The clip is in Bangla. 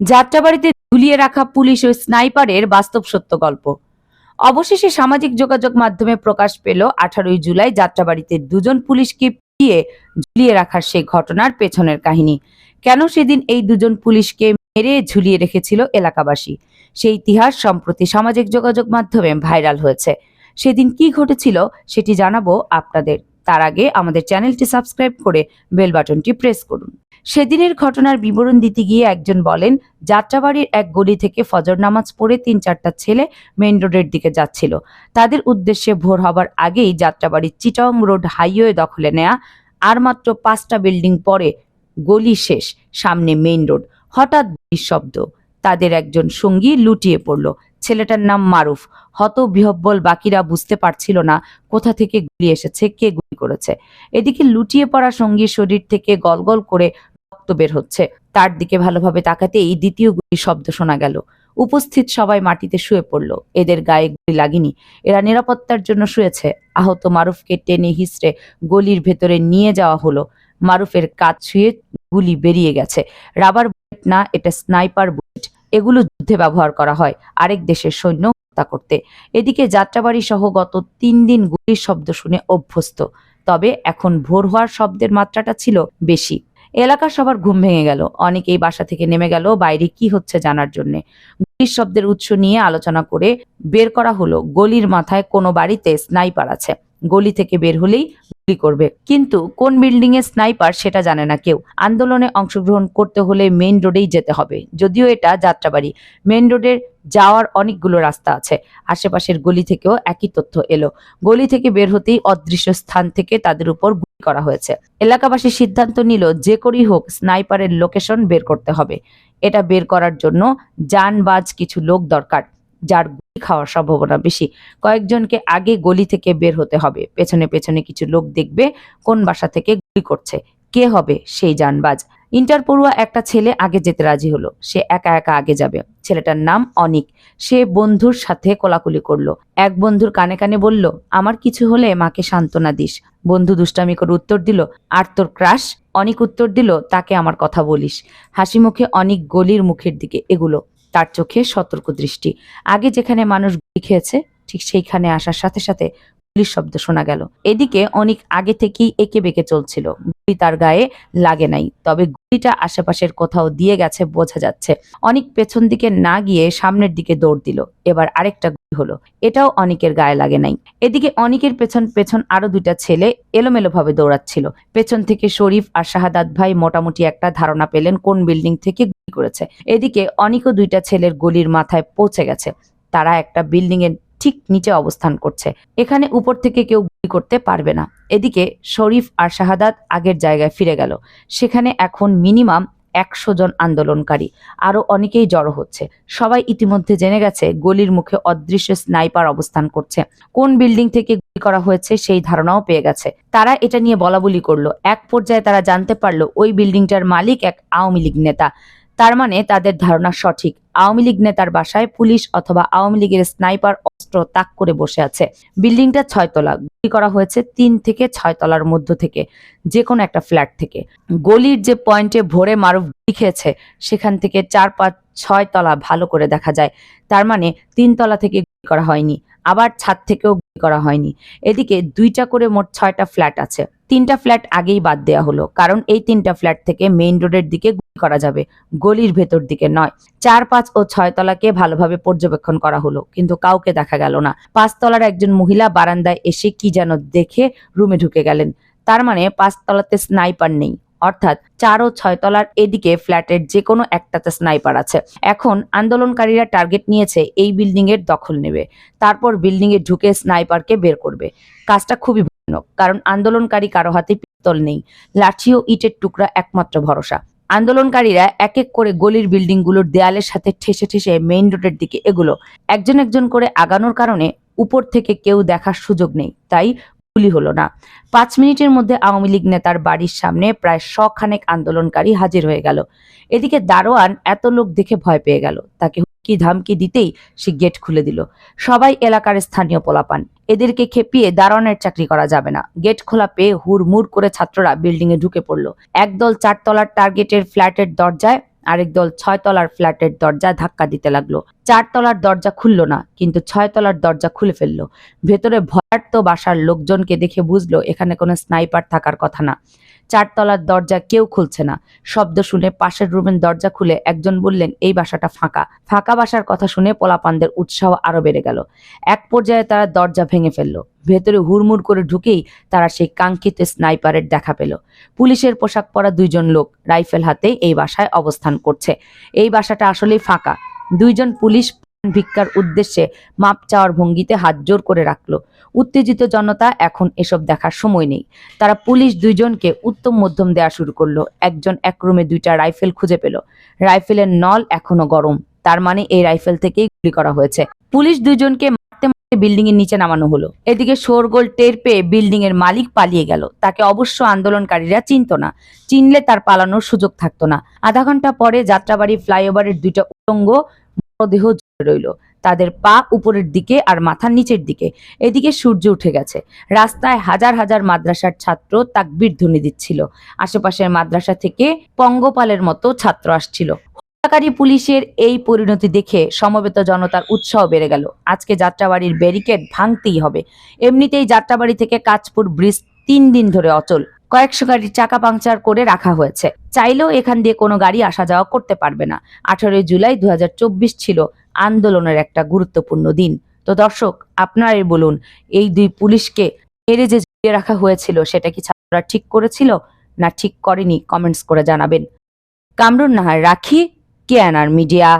যাত্রাবাড়িতে ঝুলিয়ে রাখা পুলিশ ও স্নাইপারের বাস্তব সত্য গল্প। অবশেষে সামাজিক যোগাযোগ মাধ্যমে প্রকাশ পেল, আঠারোই জুলাই যাত্রাবাড়িতে দুজন পুলিশকে পিটিয়ে ঝুলিয়ে রাখার সেই ঘটনার পেছনের কাহিনী। কেন সেদিন এই দুজন পুলিশকে মেরে ঝুলিয়ে রেখেছিল এলাকাবাসী? সেই ইতিহাস সম্প্রতি সামাজিক যোগাযোগ মাধ্যমে ভাইরাল হয়েছে। সেদিন কি ঘটেছিল সেটি জানাব আপনাদের। তার আগে আমাদের চ্যানেলটি সাবস্ক্রাইব করে বেল বাটনটি প্রেস করুন। সেদিনের ঘটনার বিবরণ দিতে গিয়ে একজন বলেন, যাত্রাবাড়ির এক গলি থেকে ফজর নামাজ পড়ে তিন চারটা ছেলে মেইন রোডের দিকে যাচ্ছিল। তাদের উদ্দেশ্যে ভোর হবার আগেই যাত্রাবাড়ির চিটং রোড হাইওয়ে দখলে নেয়া আর মাত্র পাঁচটা বিল্ডিং পরে গলি শেষ, সামনে মেইন রোড। হঠাৎ শব্দ তাদের একজন সঙ্গী লুটিয়ে পড়ল। ছেলেটার নাম মারুফ। হত বিহব্বল বাকিরা বুঝতে পারছিল না কোথা থেকে গুলি এসেছে, কে করেছে। এদিকে লুটিয়ে পড়া সঙ্গীর শরীর থেকে গলগল করে রক্ত বের হচ্ছে। তার দিকে ভালোভাবে তাকাতেই দ্বিতীয় গুলির শব্দ শোনা গেল। উপস্থিত সবাই মাটিতে শুয়ে পড়ল। এদের গায়ে গুলি লাগেনি। এরা নিরাপত্তার জন্য শুয়েছে। আহত মারুফকে টেনে হিসড়ে গলির ভেতরে নিয়ে যাওয়া হলো। মারুফের কাজ ছুঁয়ে গুলি বেরিয়ে গেছে। রাবার বুলেট না, এটা স্নাইপার বুলেট। এগুলো যুদ্ধে ব্যবহার করা হয়। আরেক দেশের সৈন্য হত্যা করতে। এদিকে যাত্রাবাড়ি সহ গত তিন দিন গুলির শব্দ শুনে অভ্যস্ত। তবে এখন ভোর হওয়ার শব্দের মাত্রাটা ছিল বেশি। এলাকার সবার ঘুম ভেঙে গেল। অনেকেই বাসা থেকে নেমে গেল বাইরে কি হচ্ছে জানার জন্য। গুলির শব্দের উৎস নিয়ে আলোচনা করে বের করা হলো। গলির মাথায় কোনো বাড়িতে স্নাইপার আছে। গলি থেকে বের হলেই গুলি করবে। কিন্তু কোন বিল্ডিং এ স্নাইপার সেটা জানে না কেউ। আন্দোলনে অংশগ্রহণ করতে হলে মেইন রোডেই যেতে হবে। যদিও এটা যাত্রাবাড়ি। মেইন রোডের যাওয়ার অনেকগুলো রাস্তা আছে। আশেপাশের গলি থেকেও একই তথ্য এলো। গলি থেকে বের হতেই অদৃশ্য স্থান থেকে তাদের উপর গুলি করা হয়েছে। এলাকাবাসী সিদ্ধান্ত নিল, যে করেই হোক স্নাইপারের লোকেশন বের করতে হবে। এটা বের করার জন্য যানবাজ কিছু লোক দরকার। যার গুলি খাওয়ার সম্ভাবনা বেশি। কয়েকজনকে আগে গলি থেকে বের হতে হবে। পেছনে পেছনে কিছু লোক দেখবে কোন বাসা থেকে গুলি করছে। কে হবে সেই যানবাজ? ইন্টার পড়ুয়া একটা ছেলে আগে যেতে রাজি হলো। সে একা একা আগে যাবে। ছেলেটার নাম অনিক। সে বন্ধুর সাথে কোলাকুলি করল। এক বন্ধুর কানে কানে বলল, আমার কিছু হলে মাকে সান্ত্বনা দিস। বন্ধু দুষ্টামি করে উত্তর দিল, আর তোর ক্রাশ? অনিক উত্তর দিল, তাকে আমার কথা বলিস। হাসি মুখে অনিক গলির মুখের দিকে এগুলো তার চোখে সতর্ক দৃষ্টি আগে যেখানে মানুষ গুলি খেয়েছে ঠিক সেইখানে আসার সাথে সাথে গুলির শব্দ শোনা গেল। এদিকে অনেক আগে থেকেই একে বেঁকে চলছিল। গুলি তার গায়ে লাগে নাই, তবে গুলিটা আশেপাশের কোথাও দিয়ে গেছে বোঝা যাচ্ছে। অনেক পেছন দিকে না গিয়ে সামনের দিকে দৌড় দিল। এবার আরেকটা গুলি হলো। এটাও অনেকের গায়ে লাগে নাই। এদিকে অনেকের পেছন পেছন আরও দুইটা ছেলে এলোমেলো ভাবে দৌড়াচ্ছিল। পেছন থেকে শরীফ আর শাহাদাত ভাই মোটামুটি একটা ধারণা পেলেন কোন বিল্ডিং থেকে গুলি করেছে। এদিকে অনেকও দুইটা ছেলের গলির মাথায় পৌঁছে গেছে। তারা একটা বিল্ডিং এর ঠিক নিচে অবস্থান করছে। এখানে উপর থেকে কেউ গুলি করতে পারবে না। এদিকে শরীফ আর শাহাদাত আগের জায়গায় ফিরে গেল। সেখানে এখন মিনিমাম একশো জন আন্দোলনকারী। আরও অনেকেই জড়ো হচ্ছে। সবাই ইতিমধ্যে জেনে গেছে, গলির মুখে অদৃশ্য স্নাইপার অবস্থান করছে। কোন বিল্ডিং থেকে গুলি করা হয়েছে সেই ধারণাও পেয়ে গেছে। তারা এটা নিয়ে বলাবলি করল। এক পর্যায়ে তারা জানতে পারল, ওই বিল্ডিংটার মালিক এক আওয়ামী লীগ নেতা। তার মানে তাদের ধারণা সঠিক। আওয়ামী লীগ নেতার বাসায় পুলিশ অথবা আওয়ামী লীগের স্নাইপার অস্ত্র তাক করে বসে আছে। বিল্ডিংটা ছয়তলা, গুলি করা হয়েছে তিন থেকে ছয় তলার মধ্য থেকে যে কোনো একটা ফ্ল্যাট থেকে। গলির যে পয়েন্টে ভোরে মারুফ খেয়েছে, সেখান থেকে চার পাঁচ ছয় তলা ভালো করে দেখা যায়। তার মানে তিন তলা থেকে গুলি করা হয়নি, আবার ছাদ থেকেও গুলি করা হয়নি। এদিকে দুইটা করে মোট ছয়টা ফ্ল্যাট আছে। তিনটা ফ্ল্যাট আগেই বাদ দেওয়া হলো, কারণ এই তিনটা ফ্ল্যাট থেকে মেইন রোডের দিকে গুলি করা যাবে, গলির ভেতর দিকে নয়। চার, পাঁচ ও ছয় তলাকে ভালোভাবে পর্যবেক্ষণ করা হলো, কিন্তু কাউকে দেখা গেল না। পাঁচতলার একজন মহিলা বারান্দায় এসে কি যেন দেখে রুমে ঢুকে গেলেন। তার মানে পাঁচতলাতে স্নাইপার নেই। অর্থাৎ চার ও ছয় তলার এদিকে ফ্ল্যাটের যে কোনো একটাতে স্নাইপার আছে। এখন আন্দোলনকারীরা টার্গেট নিয়েছে এই বিল্ডিং এর দখল নেবে। তারপর বিল্ডিং এ ঢুকে স্নাইপারকে বের করবে। কাজটা খুবই ভয়ানক, কারণ আন্দোলনকারী কারও হাতে পিস্তল নেই। লাঠি ও ইটের টুকরা একমাত্র ভরসা। আন্দোলনকারীরা এক এক করে গলির বিল্ডিংগুলোর দেয়ালের সাথে ঠেসে ঠেসে মেইন রোডের দিকে এগুলো। একজন একজন করে আগানোর কারণে উপর থেকে কেউ দেখার সুযোগ নেই। তাই গুলি হলো না। পাঁচ মিনিটের মধ্যে আওয়ামী লীগ নেতার বাড়ির সামনে প্রায় শখানেক আন্দোলনকারী হাজির হয়ে গেল। এদিকে দারোয়ান এত লোক দেখে ভয় পেয়ে গেল। তাকে হুমকি ধামকি দিতেই সে গেট খুলে দিল। সবাই এলাকার স্থানীয় পোলাপান। এদেরকে খেপিয়ে দারোয়ানের চাকরি করা যাবে না। গেট খোলা পেয়ে হুড়মুড় করে ছাত্ররা বিল্ডিং এ ঢুকে পড়ল। একদল চারতলার টার্গেটের ফ্ল্যাটের দরজায় আরেক দল ছয় তলার ফ্ল্যাটের দরজা ধাক্কা দিতে লাগল। চার তলার দরজা খুললো না, কিন্তু ছয় তলার দরজা খুলে ফেলল। ভেতরে ভয়ার্থ বাসার লোকজনকে দেখে বুঝলো এখানে কোনো স্নাইপার থাকার কথা না। চারতলার দরজা কেউ খুলছে না। শব্দ শুনে পাশের রুমের দরজা খুলে একজন বললেন, এই বাসাটা ফাঁকা। ফাঁকা বাসার কথা শুনে পোলাপানদের উৎসাহ আরও বেড়ে গেল। এক পর্যায়ে তারা দরজা ভেঙে ফেলল। ভেতরে হুড়মুড় করে ঢুকেই তারা সেই কাঙ্ক্ষিত স্নাইপারের দেখা পেল। পুলিশের পোশাক পরা দুইজন লোক রাইফেল হাতে এই বাসায় অবস্থান করছে। এই বাসাটা আসলেই ফাঁকা। দুইজন পুলিশ ভিক্ষার উদ্দেশ্যে মাপ চাওয়ার ভঙ্গিতে হাত জোর করে রাখল। উত্তেজিত জনতা এখন এসব দেখার সময় নেই। তারা পুলিশ দুইজনকে উত্তম মধ্যম দেয়া শুরু করল। একজন এক রুমে দুইটা রাইফেল খুঁজে পেল। রাইফেলের নল এখনও গরম। তার মানে এই রাইফেল থেকেই গুলি করা হয়েছে। পুলিশ দুইজনকে মারতে মারতে বিল্ডিং এর নিচে নামানো হলো। এদিকে শোরগোল টের পেয়ে বিল্ডিং এর মালিক পালিয়ে গেল। তাকে অবশ্য আন্দোলনকারীরা চিনতো না। চিনলে তার পালানোর সুযোগ থাকতো না। আধা ঘণ্টা পরে যাত্রাবাড়ি ফ্লাইওভারের দুইটা উলঙ্গ ঝুলে রইল। তাদের পা উপরের দিকে আর মাথার নিচের দিকে। এদিকে সূর্য উঠে গেছে। রাস্তায় হাজার হাজার মাদ্রাসার ছাত্র তাকবীর ধ্বনি দিচ্ছিল। আশেপাশের মাদ্রাসা থেকে পঙ্গপালের মতো ছাত্র আসছিল। হত্যাকারী পুলিশের এই পরিণতি দেখে সমবেত জনতার উৎসাহ বেড়ে গেল। আজকে যাত্রাবাড়ির ব্যারিকেড ভাঙতেই হবে। এমনিতেই যাত্রাবাড়ি থেকে কাঁচপুর ব্রিজ তিন দিন ধরে অচল। কয়েকশো গাড়ির চাকা পাংচার করে রাখা হয়েছে। চাইলেও এখান দিয়ে কোনো গাড়ি আসা যাওয়া করতে পারবে না। আঠারোই জুলাই দুহাজার চব্বিশ ছিল আন্দোলনের একটা গুরুত্বপূর্ণ দিন। তো দর্শক, আপনারাই বলুন, এই দুই পুলিশকে মেরে যে ঝুলিয়ে রাখা হয়েছিল, সেটা কি ছাত্ররা ঠিক করেছিল না ঠিক করেনি, কমেন্টস করে জানাবেন। কামরুন নাহার, রাখি কেয়ানার মিডিয়া।